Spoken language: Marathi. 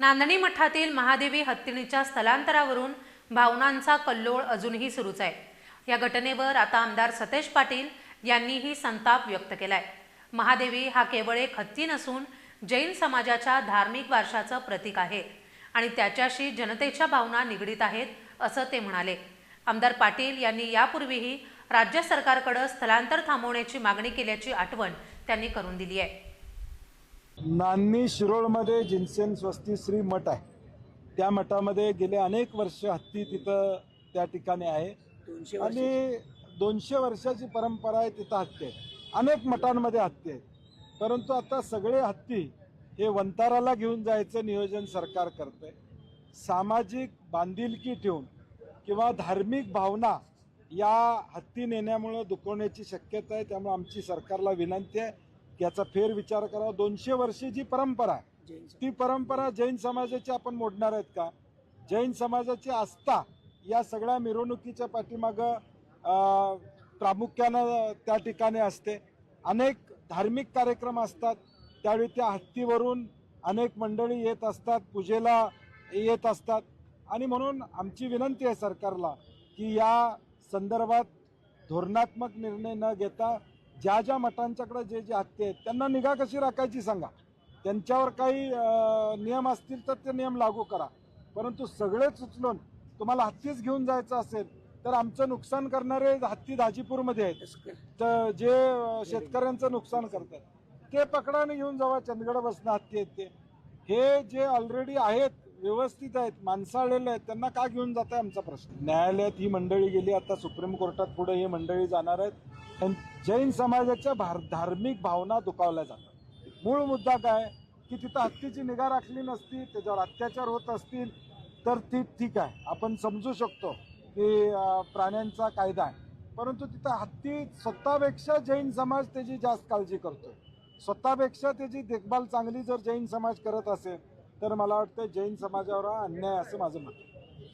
नांदणी मठातील महादेवी हत्तीणीच्या स्थलांतरावरून भावनांचा कल्लोळ अजूनही सुरूच आहे. या घटनेवर आता आमदार सतेज पाटील यांनीही संताप व्यक्त केलाय. महादेवी हा केवळ एक हत्ती नसून जैन समाजाच्या धार्मिक वारशाचं प्रतीक आहे आणि त्याच्याशी जनतेच्या भावना निगडीत आहेत असं ते म्हणाले. आमदार पाटील यांनी यापूर्वीही राज्य सरकारकडे स्थलांतर थांबवण्याची मागणी केल्याची आठवण त्यांनी करून दिली आहे. नान्नी शिरोळमध्ये जिनसेन स्वस्ती श्री मठ आहे. त्या मठामध्ये गेले अनेक वर्ष हत्ती तिथं त्या ठिकाणी आहे. आणि दोनशे वर्षाची परंपरा आहे तिथं हत्ती आहे अनेक मठांमध्ये हत्ती आहेत. परंतु आता सगळे हत्ती हे वंताराला घेऊन जायचं नियोजन सरकार करतंय. सामाजिक बांधिलकी ठेवून किंवा धार्मिक भावना या हत्ती नेण्यामुळं दुखवण्याची शक्यता आहे त्यामुळे आमची सरकारला विनंती आहे. याचा फेरविचार करावा दोनशे वर्षी जी परंपरा आहे जैन ती परंपरा जैन समाजाची आपण मोडणार आहेत का? जैन समाजाची आस्था या सगळ्या मिरवणुकीच्या पाठीमागं प्रामुख्यानं त्या ठिकाणी असते. अनेक धार्मिक कार्यक्रम असतात. त्यावेळी त्या हत्तीवरून अनेक मंडळी येत असतात पूजेला येत असतात. आणि म्हणून आमची विनंती आहे सरकारला की या संदर्भात धोरणात्मक निर्णय न घेता ज्या ज्या मठांच्याकडे जे जे हत्ती आहेत त्यांना निगा कशी राखायची सांगा? त्यांच्यावर काही नियम असतील तर ते नियम लागू करा. परंतु सगळेच उचलून तुम्हाला हत्तीच घेऊन जायचं असेल तर आमचं नुकसान करणारे हत्ती दाजीपूरमध्ये आहेत. तर जे शेतकऱ्यांचं नुकसान करतात ते पकडाने घेऊन जावा चंदगड बसणं हत्ती आहेत ते. हे जे ऑलरेडी आहेत व्यवस्थित आहेत माणसाळलेले आहेत त्यांना का घेऊन जात आहे आमचा प्रश्न? न्यायालयात ही मंडळी गेली आता सुप्रीम कोर्टात पुढे ही मंडळी जाणार आहेत. जैन समाजाच्या भार धार्मिक भावना दुखावल्या जातात. मूळ मुद्दा काय? की तिथं हत्तीची निगा राखली नसती त्याच्यावर अत्याचार होत असतील तर ती ठीक आहे. आपण समजू शकतो की प्राण्यांचा कायदा आहे. परंतु तिथं हत्ती स्वतःपेक्षा जैन समाज त्याची जास्त काळजी करतो स्वतःपेक्षा त्याची देखभाल चांगली जर जैन समाज करत असेल तर मला वाटतं जैन समाजावर अन्याय असं माझं मत